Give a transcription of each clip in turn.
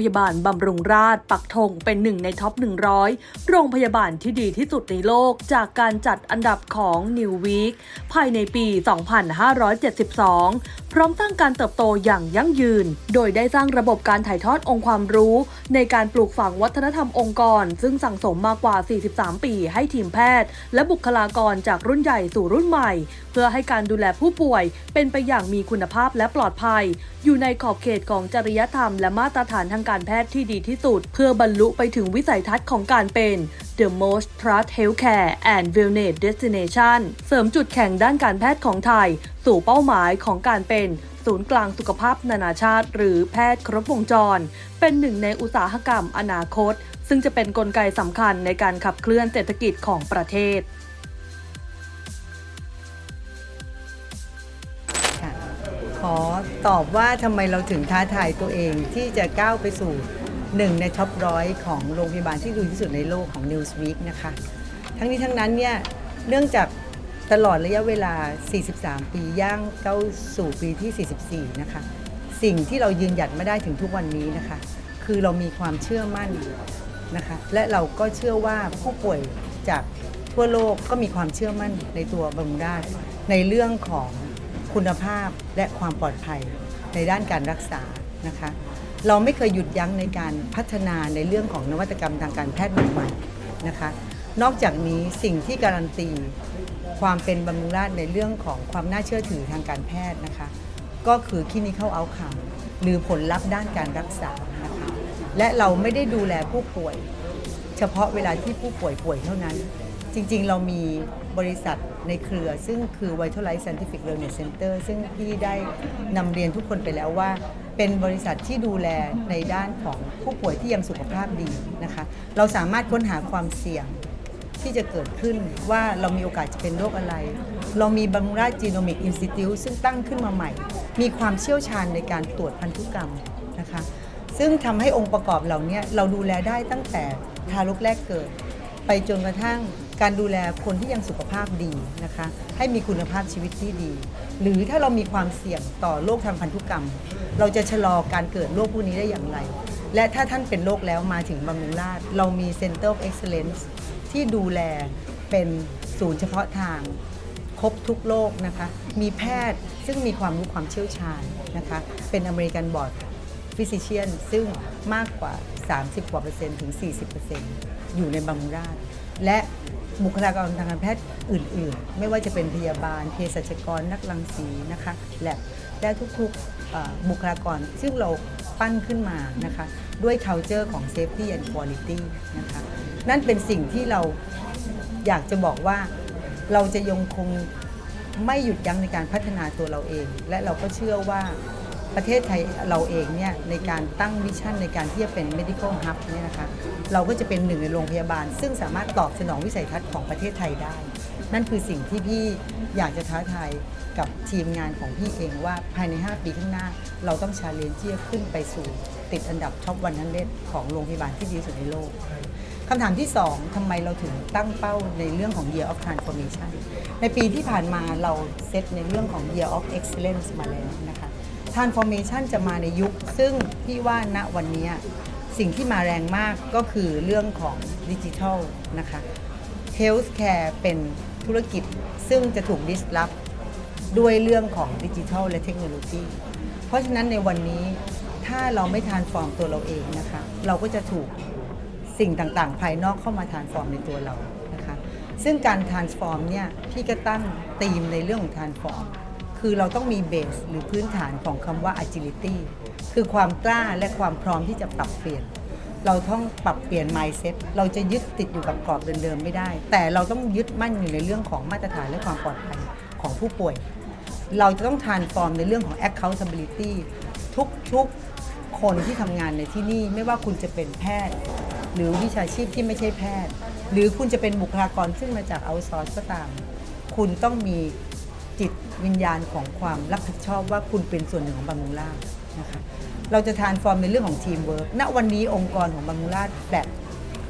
พยาบาลบำรุงราษฎร์ปักธงเป็นหนึ่งในท็อป 100 โรงพยาบาลที่ดีที่สุดในโลกจากการจัดอันดับของ New Week ภายในปี 2572พร้อมตั้งการเติบโตอย่างยั่งยืน โดยได้สร้างระบบการถ่ายทอดองค์ความรู้ ในการปลูกฝังวัฒนธรรมองค์กร ซึ่งสั่งสมมากกว่า 43 ปีให้ทีมแพทย์ และบุคลากรจากรุ่นใหญ่สู่รุ่นใหม่ เพื่อให้การดูแลผู้ป่วย เป็นไปอย่างมีคุณภาพและปลอดภัย อยู่ในขอบเขตของจริยธรรม และมาตรฐานทางการแพทย์ที่ดีที่สุด เพื่อบรรลุไปถึงวิสัยทัศน์ของการเป็น The most trust healthcare and wellness destination เสริมจุดแข่งด้านการแพทย์ของไทย สู่เป้าหมายของการเป็นศูนย์กลางสุขภาพนานาชาติ หรือแพทย์ครบวงจร เป็นหนึ่งในอุตสาหกรรมอนาคต ซึ่งจะเป็นนกลไกสำคัญในการขับเคลื่อนเศรษฐกิจของประเทศขอตอบว่าทำไมเราถึงท้าทายตัวเองที่จะก้าวไปสู่ หนึ่งในท็อปร้อยของโรงพยาบาลที่ดีที่สุดในโลกของ Newsweek นะคะ ทั้งนี้ทั้งนั้นเนี่ยเนื่องจากตลอดระยะเวลา 43 ปีย่างเข้าสู่ปีที่ 44 นะคะ สิ่งที่เรายืนหยัดไมาได้ถึงทุกวันนี้นะคะ คือเรามีความเชื่อมั่นนะคะ และเราก็เชื่อว่าผู้ป่วยจากทั่วโลกก็มีความเชื่อมั่นในตัวบำรุงราษฎร์ในเรื่องของคุณภาพและความปลอดภัยในด้านการรักษานะคะ เราไม่เคยหยุดยั้งในการพัฒนาในเรื่องของนวัตกรรมทางการแพทย์ใหม่ๆนะคะ นอกจากนี้สิ่งที่การันตีความเป็นบำรุงราษฎร์ในเรื่องของความน่าเชื่อถือทางการแพทย์นะคะ ก็คือ clinical outcome หรือผลลัพธ์ด้านการรักษานะคะและเราไม่ได้ดูแลผู้ป่วย เฉพาะเวลาที่ผู้ป่วยป่วยเท่านั้น จริงๆ เรามี บริษัทในเครือ ซึ่งคือ Vitalize Scientific Wellness Center ซึ่งพี่ได้นำเรียนทุกคนไปแล้วว่า เป็นบริษัทที่ดูแลในด้านของผู้ป่วยที่ยังสุขภาพดีนะคะ เราสามารถค้นหาความเสี่ยงที่จะเกิดขึ้นว่าเรามีโอกาสจะเป็นโรคอะไร เรามีบังราจีโนมิกอินสติทิวซึ่งตั้งขึ้นมาใหม่ มีความเชี่ยวชาญในการตรวจพันธุกรรมนะคะ ซึ่งทำให้องค์ประกอบเหล่านี้เราดูแลได้ตั้งแต่ทารกแรกเกิด ไปจนกระทั่ง การดูแลคนที่ยังสุขภาพดีนะคะ ให้มีคุณภาพชีวิตที่ดี หรือถ้าเรามีความเสี่ยงต่อโรคทางพันธุกรรม เราจะชะลอการเกิดโรคพวกนี้ได้อย่างไร และถ้าท่านเป็นโรคแล้วมาถึงบำรุงราษฎร์เรามี Center of Excellence ที่ดูแลเป็นศูนย์เฉพาะทาง ครบทุกโรคนะคะ มีแพทย์ซึ่งมีความรู้ความเชี่ยวชาญนะคะ เป็นอเมริกันบอร์ดฟิสิเชียนซึ่งมากกว่า 30กว่าเปอร์เซ็นต์ถึง 40เปอร์เซ็นต์อยู่ในบำรุงราษฎร์และ บุคลากรทางการแพทย์อื่น ๆ ไม่ว่าจะเป็นพยาบาลเภสัชกรนักรังสีนะคะและและทุกๆบุคลากรซึ่งเราปั้นขึ้นมานะคะด้วย culture ของ safety and quality นะคะนั่นเป็นสิ่งที่เราอยากจะบอกว่าเราจะยังคงไม่หยุดยั้งในการพัฒนาตัวเราเอง และเราก็เชื่อว่า ประเทศไทยเราเองเนี่ยในการตั้งวิชั่นในการที่จะเป็น medical hub เนี่ยนะคะเราก็จะเป็นหนึ่งในโรงพยาบาล ซึ่งสามารถตอบสนองวิสัยทัศน์ของประเทศไทยได้ นั่นคือสิ่งที่พี่อยากจะท้าทายกับทีมงานของพี่เองว่าภายใน 5 ปีข้างหน้า เราต้องชาเลนจ์ที่จะขึ้นไปสู่ติดอันดับท็อปวันทันเดของโรงพยาบาลที่ดีที่สุดในโลกคำถามที่ 2ทำไมเราถึงตั้งเป้าในเรื่องของ Year of Transformation ในปีที่ผ่านมาเราเซตในเรื่องของ Year of Excellence มาแล้วนะคะ Transformation จะมาในยุค ซึ่งพี่ว่าณวันนี้สิ่งที่มาแรงมากก็คือเรื่องของดิจิทัลนะคะ Healthcare เป็นธุรกิจซึ่งจะถูก disrupt ด้วยเรื่องของดิจิทัลและเทคโนโลยี เพราะฉะนั้นในวันนี้ถ้าเราไม่ทานฟอร์มตัวเราเองนะคะ เราก็จะถูกสิ่งต่างๆ ภายนอกเข้ามาทานฟอร์มในตัวเรานะคะ ซึ่งการทานฟอร์มเนี่ยพี่ก็ตั้งธีมในเรื่องของทานฟอร์ม คือเราต้องมีเบสหรือพื้นฐานของคำว่า agility คือความกล้าและความพร้อมที่จะปรับเปลี่ยน เราต้องปรับเปลี่ยน mindset เราจะยึดติดอยู่กับกรอบเดิมๆไม่ได้ แต่เราต้องยึดมั่นอยู่ในเรื่องของมาตรฐานและความปลอดภัยของผู้ป่วย เราจะต้องทานฟอร์มในเรื่องของ accountability ทุกๆคนที่ทำงานในที่นี่ไม่ว่าคุณจะเป็นแพทย์ หรือวิชาชีพที่ไม่ใช่แพทย์ หรือคุณจะเป็นบุคลากรซึ่งมาจากเอาซอร์สก็ตาม คุณต้องมี จิตวิญญาณของความรับผิดชอบว่าคุณเป็นส่วนหนึ่งของบำรุงราษฎร์นะคะ เราจะทานฟอร์มในเรื่องของทีมเวิร์กณวันนี้องค์กรของบำรุงราษฎร์แบบ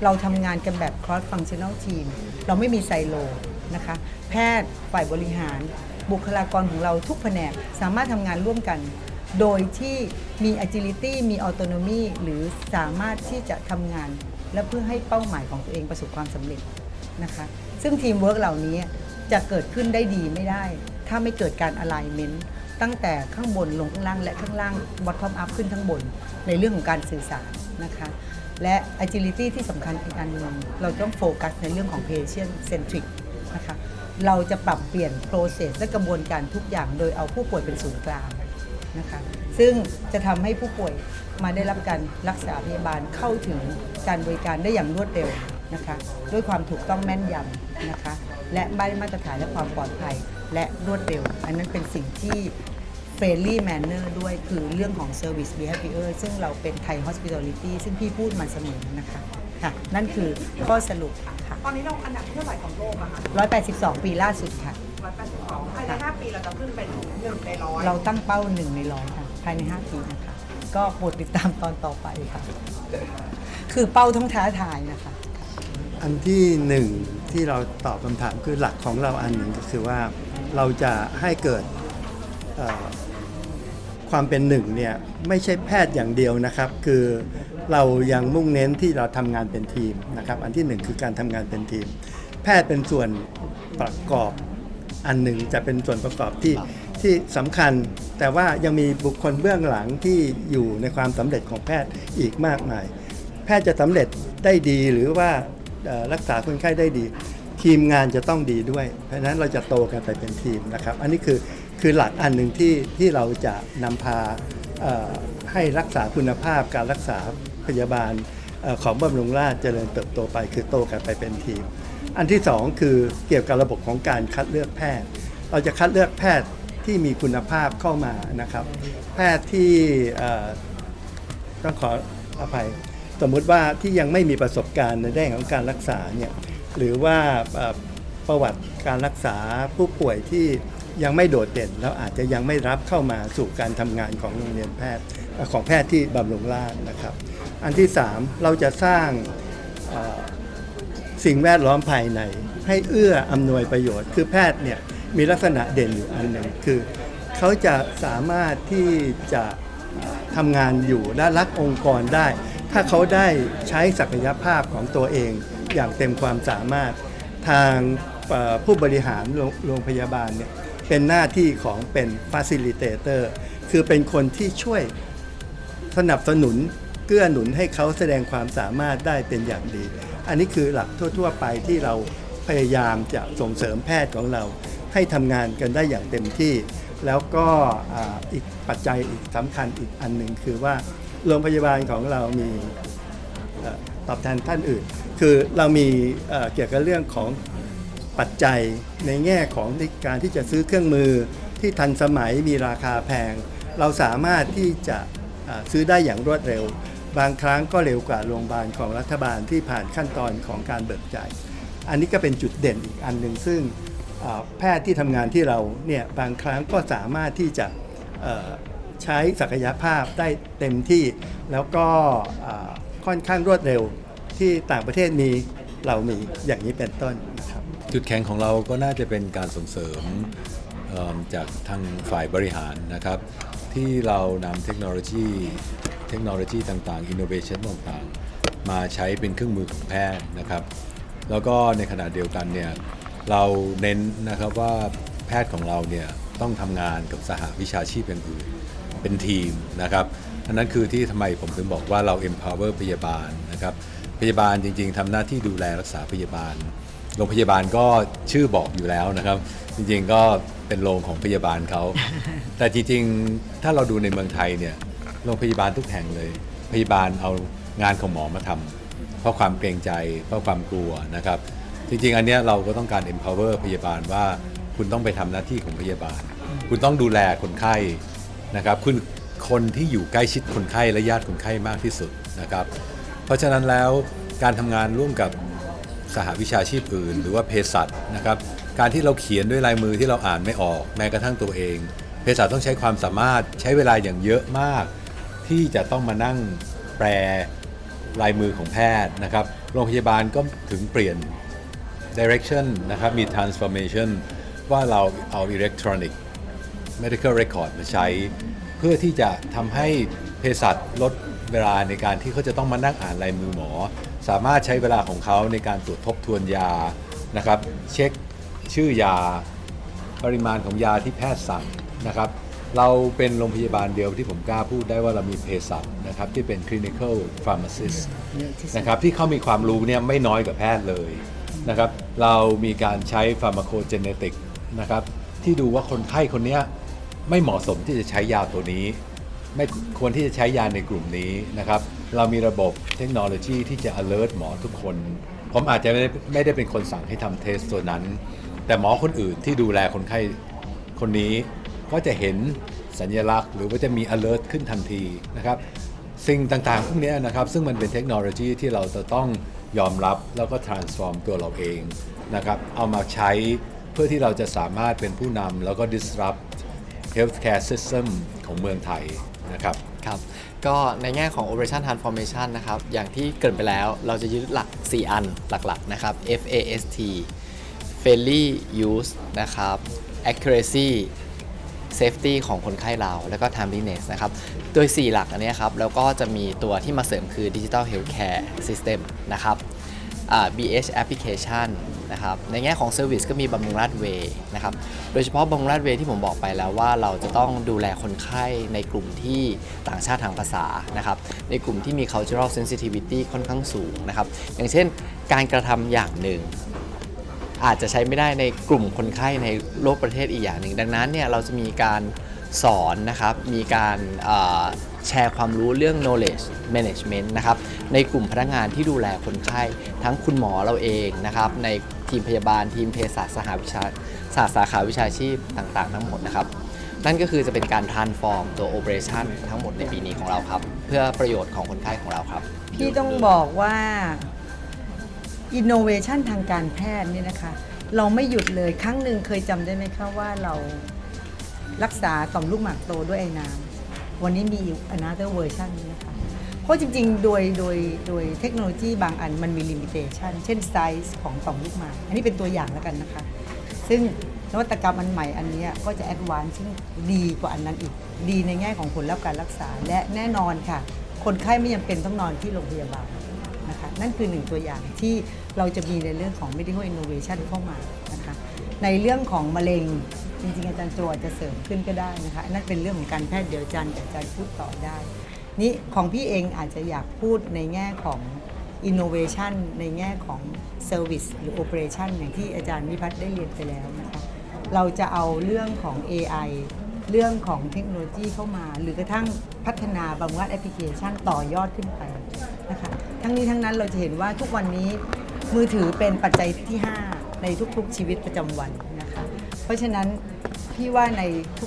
เราทำงานกันแบบ cross functional team เราไม่มีไซโลนะคะ แพทย์ฝ่ายบริหาร บุคลากรของเราทุกแผนกสามารถทำงานร่วมกัน โดยที่มี agility มี autonomy หรือสามารถที่จะทำงาน และเพื่อให้เป้าหมายของตัวเองประสบความสำเร็จนะคะ ซึ่งทีมเวิร์กเหล่านี้จะเกิดขึ้นได้ดีไม่ได้ ถ้าไม่เกิดการ alignment ตั้งแต่ข้างบนลงข้างล่างและข้างล่าง bottom up ขึ้นข้างบน ในเรื่องของการสื่อสารนะคะและ agility ที่สำคัญอีกอันหนึ่งเราต้องโฟกัสในเรื่องของ patient centric นะคะเราจะปรับเปลี่ยน process และกระบวนการทุกอย่างโดยเอาผู้ป่วยเป็นศูนย์กลางนะคะซึ่งจะทำให้ผู้ป่วยมาได้รับการรักษาพยาบาลเข้าถึงการบริการได้อย่างรวดเร็ว นะคะด้วยความถูกต้องแม่นยำนะคะและได้มาตรฐานและความปลอดภัยและรวดเร็ว อันนั้นเป็นสิ่งที่ friendly manner ด้วยคือเรื่องของ service behavior ซึ่งเราเป็นไทย hospitality ซึ่งพี่พูดมาเสมอนะคะค่ะนั่นคือข้อสรุปค่ะตอนนี้เราอันดับที่เท่าไหร่ของโลกอะคะ182 ปีล่าสุดค่ะ182ภายใน5ปีเราจะขึ้นเป็นหนึ่งในร้อยเราตั้งเป้าหนึ่งในร้อยค่ะ ภายใน 5 ปีนะคะ ก็โปรดติดตามตอนต่อไปค่ะ คือเป้าต้องท้าทายนะคะ อันที่หนึ่งที่เราตอบคำถามคือหลักของเราอันหนึ่งก็คือว่าเราจะให้เกิดเอ่อความเป็นหนึ่งเนี่ยไม่ใช่แพทย์อย่างเดียวนะครับ คือเรายังมุ่งเน้นที่เราทำงานเป็นทีมนะครับ อันที่หนึ่งคือการทำงานเป็นทีม แพทย์เป็นส่วนประกอบอันหนึ่งจะเป็นส่วนประกอบที่ที่สำคัญ แต่ว่ายังมีบุคคลเบื้องหลังที่อยู่ในความสำเร็จของแพทย์อีกมากมาย แพทย์จะสำเร็จได้ดีหรือว่าเอ่อ รักษาคนไข้ได้ดี ทีมงานจะต้องดีด้วย เพราะฉะนั้นเราจะโตกันไปเป็นทีมนะครับ อันนี้คือคือหลักอันหนึ่งที่ที่เราจะนำพาให้รักษาคุณภาพการรักษาพยาบาลอของบำรุงราษฎร์เจริญเติบโตไป คือโตกันไปเป็นทีม อันที่สองคือเกี่ยวกับระบบของการคัดเลือกแพทย์ เราจะคัดเลือกแพทย์ที่มีคุณภาพเข้ามานะครับ แพทย์ที่ต้องขออภัย สมมุติว่าที่ยังไม่มีประสบการณ์ในด้านของการรักษาเนี่ยหรือว่าประวัติการรักษาผู้ป่วยที่ยังไม่โดดเด่นแล้วอาจจะยังไม่รับเข้ามาสู่การทำงานของโรงเรียนแพทย์ของแพทย์ที่บำรุงราษนะครับ อันที่ 3 เราจะสร้างสิ่งแวดล้อมภายใน ให้เอื้ออำนวยประโยชน์ คือแพทย์เนี่ยมีลักษณะเด่นอยู่อันหนึ่งคือ เขาจะสามารถที่จะทำงานอยู่และรักองค์กรได้ ถ้าเขาได้ใช้ศักยภาพของตัวเองอย่างเต็มความสามารถทางผู้บริหารโรงโรงพยาบาลเนี่ยเป็นหน้าที่ของเป็น facilitator คือเป็นคนที่ช่วยสนับสนุนเกื้อหนุนให้เขาแสดงความสามารถได้เป็นอย่างดี อันนี้คือหลักทั่ว ๆ ไปที่เราพยายามจะส่งเสริมแพทย์ของเราให้ทำงานกันได้อย่างเต็มที่ แล้วก็อีกปัจจัยอีกสำคัญอีกอันหนึ่งคือว่าโรงพยาบาลของเรามีตอบแทนท่านอื่น คือเรามีเกี่ยวกับเรื่องของปัจจัยในแง่ของการที่จะซื้อเครื่องมือที่ทันสมัยมีราคาแพง เราสามารถที่จะซื้อได้อย่างรวดเร็ว บางครั้งก็เร็วกว่าโรงพยาบาลของรัฐบาลที่ผ่านขั้นตอนของการเบิกจ่ายอันนี้ก็เป็นจุดเด่นอีกอันหนึ่งซึ่ง แพทย์ที่ทำงานที่เราเนี่ยบางครั้งก็สามารถที่จะใช้ศักยภาพได้เต็มที่ แล้วก็ค่อนข้างรวดเร็วที่ต่างประเทศมีเรามีอย่างนี้เป็นต้นนะครับจุดแข็งของเราก็น่าจะเป็นการส่งเสริมเอิ่มจากทางฝ่ายบริหารนะครับ ที่เรานำเทคโนโลยี เทคโนโลยีต่างๆ innovation ต่างๆ มาใช้เป็นเครื่องมือของแพทย์นะครับ แล้วก็ในขณะเดียวกันเนี่ย เราเน้นนะครับว่าแพทย์ของเราเนี่ยต้องทำงานกับสหวิชาชีพอย่างอื่นเป็นทีมนะครับอันนั้นคือที่ทำไมผมถึงบอกว่าเรา empower พยาบาลนะครับพยาบาลจริง ๆทำหน้าที่ดูแลรักษาพยาบาลโรงพยาบาลก็ชื่อบอกอยู่แล้วนะครับ จริงๆก็เป็นโรงของพยาบาลเขา แต่จริงๆ ถ้าเราดูในเมืองไทยเนี่ยโรงพยาบาลทุกแห่งเลย พยาบาลเอางานของหมอมาทำเพราะความเกรงใจเพราะความกลัวนะครับ จริงๆ อันเนี้ยเราก็ต้องการ empower พยาบาลว่าคุณต้องไปทำหน้าที่ของพยาบาล คุณต้องดูแลคนไข้นะครับคุณคนที่อยู่ใกล้ชิดคนไข้และญาติคนไข้มากที่สุดนะครับ เพราะฉะนั้นแล้วการทำงานร่วมกับสหวิชาชีพอื่น หรือว่าเภสัชนะครับ การที่เราเขียนด้วยลายมือที่เราอ่านไม่ออกแม้กระทั่งตัวเองเภสัชต้องใช้ความสามารถใช้เวลาอย่างเยอะมาก ที่จะต้องมานั่งแปลลายมือของแพทย์นะครับ โรงพยาบาลก็ถึงเปลี่ยน direction นะครับมี transformation ว่าเราเอา electronic medical record มาใช้ เพื่อที่จะทำให้เภสัชลดเวลาในการที่เขาจะต้องมานั่งอ่านลายมือหมอ สามารถใช้เวลาของเขาในการตรวจทบทวนยานะครับ เช็คชื่อยา ปริมาณของยาที่แพทย์สั่งนะครับ เราเป็นโรงพยาบาลเดียวที่ผมกล้าพูดได้ว่าเรามีเภสัชนะครับที่เป็น clinical pharmacist เยอะที่สุดนะครับที่เขามีความรู้เนี่ยไม่น้อยกว่าแพทย์เลย นะครับเรามีการใช้ pharmacogenetic นะครับที่ดูว่าคนไข้คนนี้ไม่เหมาะสมที่จะใช้ยาตัวนี้ ไม่ควรที่จะใช้ยาในกลุ่มนี้นะครับเรามีระบบเทคโนโลยีที่จะ alert หมอทุกคน ผมอาจจะไม่ได้ไม่ได้เป็นคนสั่งให้ทำเทสตัวนั้น แต่หมอคนอื่นที่ดูแลคนไข้คนนี้ก็จะเห็นสัญลักษณ์หรือว่าจะมี alert ขึ้นทันทีนะครับสิ่งต่างๆพวกนี้นะครับซึ่งมันเป็นเทคโนโลยีที่เราจะต้อง ยอมรับแล้วก็ transform ตัวเราเองนะครับเอามาใช้เพื่อที่เราจะสามารถเป็นผู้นำแล้วก็ disrupt healthcare system ของเมืองไทยนะครับครับ ก็ในแง่ของ Operation Transformation นะครับ อย่างที่เกริดไปแล้วเราจะยึดหลัก 4 อันหลักๆนะครับ FAST Fairly Use นะครับ Accuracy Safety ของคนไข้เรา แล้วก็ Timeliness นะครับ โดย 4 หลักอันนี้ครับ แล้วก็จะมีตัวที่มาเสริมคือ Digital Healthcare System นะครับอ่า BH Application นะครับ ในแง่ของ Service ก็มีบำรุงราษฎร์เวย์นะครับ โดยเฉพาะบำรุงราษฎร์เวย์ที่ผมบอกไปแล้วว่าเราจะต้องดูแลคนไข้ในกลุ่มที่ต่างชาติทางภาษานะครับ ในกลุ่มที่มี cultural sensitivity ค่อนข้างสูงนะครับ อย่างเช่นการกระทำอย่างหนึ่ง อาจจะใช้ไม่ได้ในกลุ่มคนไข้ในโลกประเทศอีกอย่างหนึ่ง ดังนั้นเนี่ยเราจะมีการสอนนะครับ มีการแชร์ความรู้เรื่อง knowledge management นะครับ ในกลุ่มพนักงานที่ดูแลคนไข้ ทั้งคุณหมอเราเองนะครับ ในทีมพยาบาลทีมเภสัชสหวิชาศาสตร์สาขาวิชาชีพต่างๆ ทั้งหมดนะครับ นั่นก็คือจะเป็นการ transform ตัว operation ทั้งหมดในปีนี้ของเราครับ เพื่อประโยชน์ของคนไข้ของเราครับ พี่ต้องบอกว่า innovation ทางการแพทย์เนี่ยนะคะ เราไม่หยุดเลยครั้งหนึ่งเคยจำได้ไหมคะว่าเรารักษาต่อมลูกหมากโตด้วยไอ้น้ำวันนี้มีอีก another version นะคะ เพราะจริงๆ โดยโดยโดยเทคโนโลยีบางอันมันมี limitation เช่นไซส์ของต่อมลูกหมาก อันนี้เป็นตัวอย่างแล้วกันนะคะ ซึ่งนวัตกรรมอันใหม่อันนี้ก็จะแอดวานซ์ซึ่งดีกว่าอันนั้นอีก ดีในแง่ของผลลัพธ์การรักษา และแน่นอนค่ะ คนไข้ไม่ยังเป็นต้องนอนที่โรงพยาบาล นะคะนั่นคือหนึ่งตัวอย่างที่เราจะมีในเรื่องของ medical innovation เข้ามานะคะในเรื่องของมะเร็งจริงๆ อาจารย์โจอาจจะเสริมขึ้นก็ได้นะคะนั่นเป็นเรื่องของการแพทย์เดี๋ยวอาจารย์อาจารย์พูดต่อได้ นี่ของพี่เองอาจจะอยากพูดในแง่ของ innovation ในแง่ของ service หรือ operation อย่างที่อาจารย์วิพัฒน์ได้เรียนไปแล้วนะคะเราจะเอาเรื่องของ AI เรื่องของเทคโนโลยีเข้ามา หรือกระทั่งพัฒนาบำรุงราษฎร์แอปพลิเคชันต่อยอดขึ้นไปนะคะ ทั้งนี้ทั้งนั้นเราจะเห็นว่าทุกวันนี้มือถือเป็นปัจจัยที่ 5 ในทุกๆชีวิตประจำวันนะคะ เพราะฉะนั้นพี่ว่าใน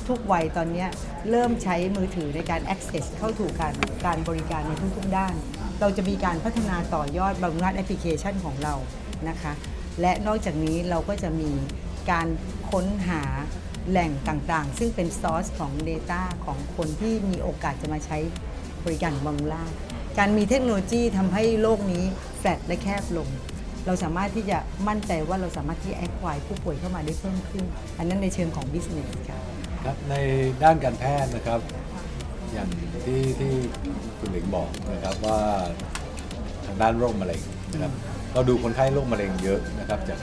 ทุกๆวัยตอนเนี้ยเริ่มใช้มือถือในการ access เข้าถูกการการบริการในทุกๆด้าน เราจะมีการพัฒนาต่อยอดบำรุงราษฎร์แอปพลิเคชันของเรานะคะ และนอกจากนี้เราก็จะมีการค้นหาแหล่งต่างๆ ซึ่งเป็นซอสของ Data ของคนที่มีโอกาสจะมาใช้บริการของบำรุงรา การมีเทคโนโลยีทำให้โลกนี้แฟลตและแคบลง เราสามารถที่จะมั่นใจว่าเราสามารถที่แอคควายผู้ป่วยเข้ามาได้เพิ่มขึ้น อันนั้นในเชิงของ business ค่ะครับในด้านการแพทย์นะครับ อย่างที่ที่คุณหลิงบอกนะครับว่าทางด้านโรคมะเร็งนะครับเราดูคนไข้โรคมะเร็งเยอะนะครับจาก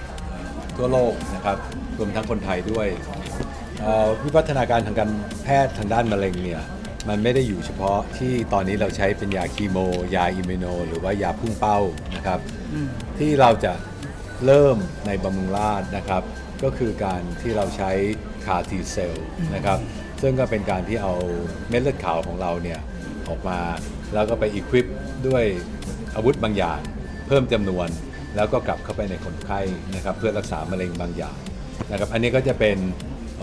ทั่วโลกนะครับรวมทั้งคนไทยด้วยวิวัฒนาการทางการแพทย์ทางด้านมะเร็งเนี่ย มันไม่ได้อยู่เฉพาะที่ตอนนี้เราใช้เป็นยาคีโม ยาอิมมูโน หรือว่ายาพุ่งเป้านะครับ ที่เราจะเริ่มในบำรุงราษฎร์นะครับ ก็คือการที่เราใช้คาทีเซลนะครับ ซึ่งก็เป็นการที่เอาเม็ดเลือดขาวของเราเนี่ยออกมา แล้วก็ไปอีควิปด้วยอาวุธบางอย่าง เพิ่มจำนวนแล้วก็กลับเข้าไปในคนไข้นะครับ เพื่อรักษามะเร็งบางอย่างนะครับ อันนี้ก็จะเป็น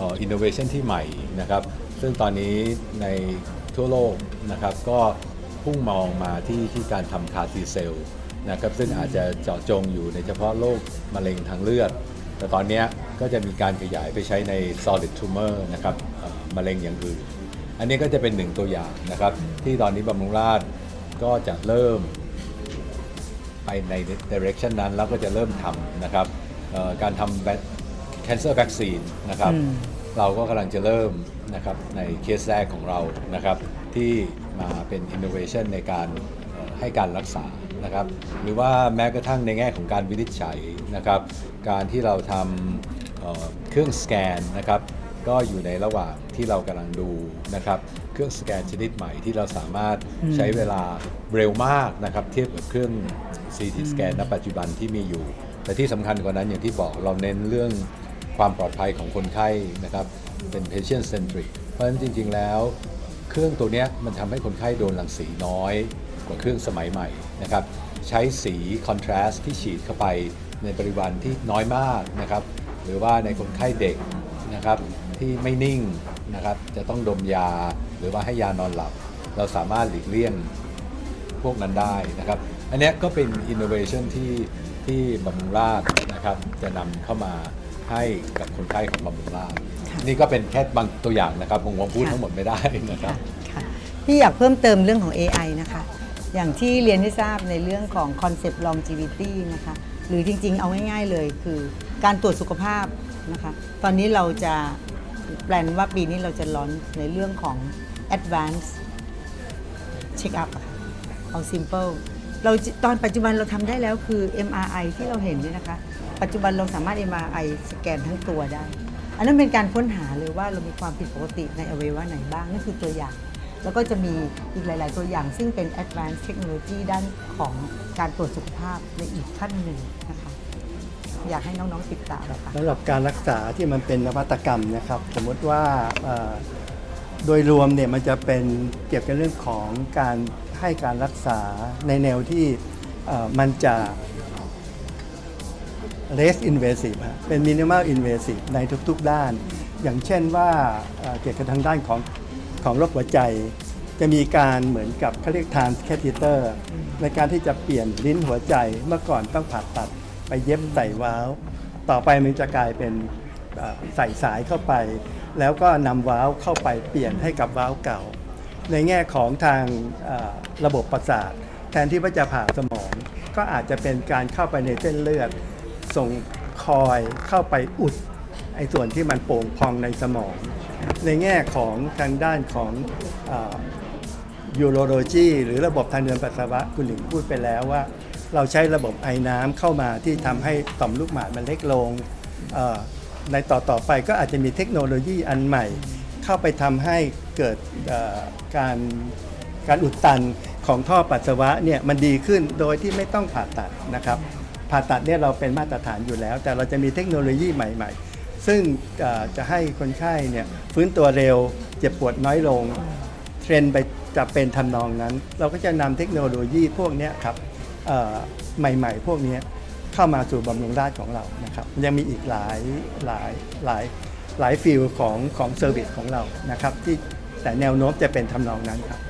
อินโนเวชันที่ใหม่นะครับ ซึ่งตอนนี้ในทั่วโลกนะครับก็พุ่งมองมาที่ที่การทำคาทีเซลนะครับซึ่งอาจจะเจาะจงอยู่ในเฉพาะโรคมะเร็งทางเลือด แต่ตอนเนี้ยก็จะมีการขยายไปใช้ใน solid tumor นะครับเอ่อมะเร็งอย่างอื่น อันนี้ก็จะเป็นหนึ่งตัวอย่างนะครับ ที่ตอนนี้บำรุงราษฎร์ก็จะเริ่มไปใน direction นั้นแล้วก็จะเริ่มทำนะครับเอ่อการทำ cancer vaccine นะครับอืมเราก็กำลังจะเริ่ม นะครับในเคสแรกของเรานะครับที่มาเป็น innovation ในการเอ่อให้การรักษานะครับหรือว่าแม้กระทั่งในแง่ของการวินิจฉัยนะครับการที่เราทำเอ่อเครื่องสแกนนะครับก็อยู่ในระหว่างที่เรากำลังดูนะครับเครื่องสแกนชนิดใหม่ที่เราสามารถใช้เวลาเร็วมากนะครับเทียบกับเครื่อง CT สแกนณปัจจุบันที่มีอยู่ แต่ที่สำคัญกว่านั้นอย่างที่บอกเราเน้นเรื่องความปลอดภัยของคนไข้นะครับ เป็น patient centric เพราะฉะนั้นจริง ๆ แล้วเครื่องตัวนี้มันทำให้คนไข้โดนรังสีน้อยกว่าเครื่องสมัยใหม่นะครับ ใช้สี contrast ที่ฉีดเข้าไปในปริมาณที่น้อยมากนะครับ หรือว่าในคนไข้เด็กนะครับที่ไม่นิ่งนะครับ จะต้องดมยาหรือว่าให้ยานอนหลับ เราสามารถหลีกเลี่ยงพวกนั้นได้นะครับ อันนี้ก็เป็น innovation ที่ที่บำรุงราษฎร์นะครับ จะนำเข้ามาให้กับคนไข้ของบำรุงราษฎร์ นี่ก็เป็นแค่บางตัวอย่างนะครับผมคงพูดทั้งหมดไม่ได้นะครับ ค่ะพี่อยากเพิ่มเติมเรื่องของ AI นะคะ อย่างที่เรียนให้ทราบในเรื่องของ concept longevity นะคะ หรือจริงๆ เอาง่ายๆเลยคือการตรวจสุขภาพนะคะ ตอนนี้เราจะแปลนว่าปีนี้เราจะลอนในเรื่องของ advanced check up อะค่ะเอา simple เราตอนปัจจุบันเราทำได้แล้วคือ MRI ที่เราเห็นเนี่ยนะคะ ปัจจุบันเราสามารถ MRI สแกนทั้งตัวได้ อันนั้นเป็นการค้นหาเลยว่าเรามีความผิดปกติในอวัยวะไหนบ้างนั่นคือตัวอย่าง แล้วก็จะมีอีกหลาย ๆ ตัวอย่าง ซึ่งเป็น advanced technology ด้านของการตรวจสุขภาพในอีกขั้นหนึ่งนะคะ อยากให้น้อง ๆ ติดตามนะคะ สำหรับการรักษาที่มันเป็นนวัตกรรมนะครับ สมมติว่าเอ่อโดยรวมเนี่ยมันจะเป็นเกี่ยวกับเรื่องของการให้การรักษาในแนวที่เอ่อมันจะ less invasive ฮะเป็น minimal invasive ในทุกๆด้าน อย่างเช่นว่าเอ่อเกี่ยวกับทางด้านของของโรคหัวใจ จะมีการเหมือนกับเขาเรียก transcatheter ในการที่จะเปลี่ยนลิ้นหัวใจเมื่อก่อนต้องผ่าตัดไปเย็บใส่วาล์วต่อไปมันจะกลายเป็นเอ่อใส่สายเข้าไป แล้วก็นำวาล์วเข้าไปเปลี่ยนให้กับวาล์วเก่า ในแง่ของทางเอ่อระบบประสาท แทนที่ว่าจะผ่าสมอง ก็อาจจะเป็นการเข้าไปในเส้นเลือด ส่งคอยเข้าไปอุดไอ้ส่วนที่มันโป่งพองในสมอง ในแง่ของทางด้านของยูโรโลจีหรือระบบทางเดินปัสสาวะคุณหลิงพูดไปแล้วว่า เราใช้ระบบไอ้น้ำเข้ามาที่ทำให้ต่อมลูกหมากมันเล็กลง ในต่อต่อไปก็อาจจะมีเทคโนโลยีอันใหม่ เข้าไปทำให้เกิดการการอุดตันของท่อปัสสาวะเนี่ยมันดีขึ้นโดยที่ไม่ต้องผ่าตัดนะครับ ผ่าตัดเนี่ยเราเป็นมาตรฐานอยู่แล้ว แต่เราจะมีเทคโนโลยีใหม่ ๆ ซึ่งจะให้คนไข้เนี่ยฟื้นตัวเร็ว เจ็บปวดน้อยลง เทรนไปจะเป็นทำนองนั้น เราก็จะนำเทคโนโลยีพวกเนี้ยครับใหม่ๆ พวกนี้เข้ามาสู่บำรุงราชของเรานะครับยังมีอีกหลายหลายหลายหลายฟิลของของเซอร์วิสของเรานะครับที่แต่แนวโน้มจะเป็นทำนองนั้นครับ